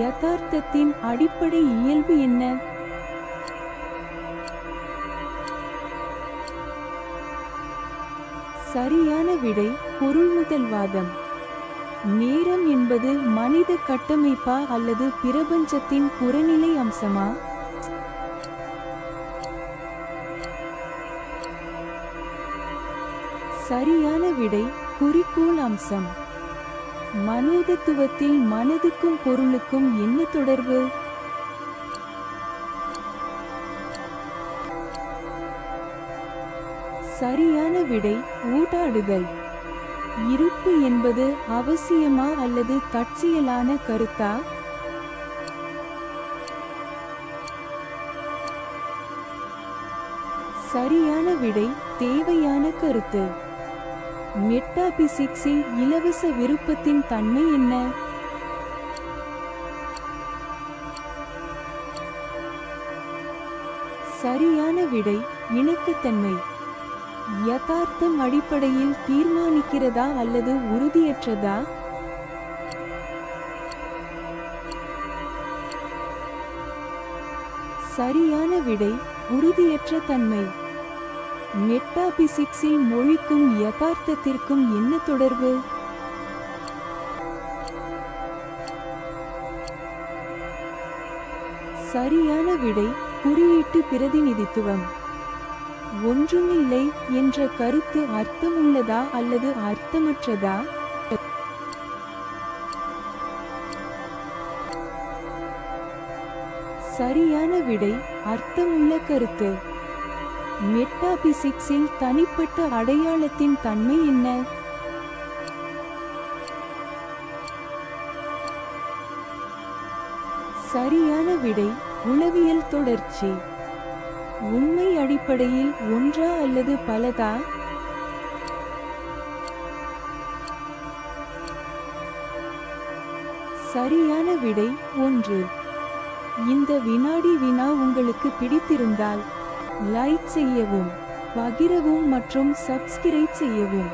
யதார்த்தத்தின் அடிப்படை இயல்பு என்ன? சரியான விடை பொருள்முதல்வாதம் நேரம் என்பது மனித கட்டமைப்பா அல்லது பிரபஞ்சத்தின் புறநிலை அம்சமா? சரியான விடை குறிக்கோள் அம்சம். மனோதத்துவத்தில் மனதுக்கும் பொருளுக்கும் என்ன தொடர்பு? சரியான விடை ஊடாடுதல் இருப்பு என்பது அவசியமா அல்லது தற்செயலான கருத்தா? சரியான விடை தேவையான கருத்து. மெட்டாபிசிக்ஸில் இலவச விருப்பத்தின் தன்மை என்ன? சரியான விடை இணக்கத்தன்மை. யதார்த்தம் அடிப்படையில் தீர்மானிக்கிறதா அல்லது உறுதியற்றதா? சரியான விடை உறுதியற்ற தன்மை. மெட்டாபிசிக்ஸில் மொழிக்கும் யதார்த்தத்திற்கும் என்ன தொடர்பு? சரியான விடை குறியீட்டு பிரதிநிதித்துவம். ஒன்றுமில்லை என்ற கருத்து அர்த்தமுள்ளதா அல்லது அர்த்தமற்றதா? சரியான விடை அர்த்தமுள்ள கருத்து. மெட்டாபிசிக்ஸில் தனிப்பட்ட அடையாளத்தின் தன்மை என்ன? சரியான விடை உளவியல் தொடர்ச்சி. உண்மை அடிப்படையில் ஒன்றா அல்லது பலதா? சரியான விடை ஒன்று. இந்த வினாடி வினா உங்களுக்கு பிடித்திருந்தால் லைக் செய்யவும் பகிரவும் மற்றும் சப்ஸ்கிரைப் செய்யவும்.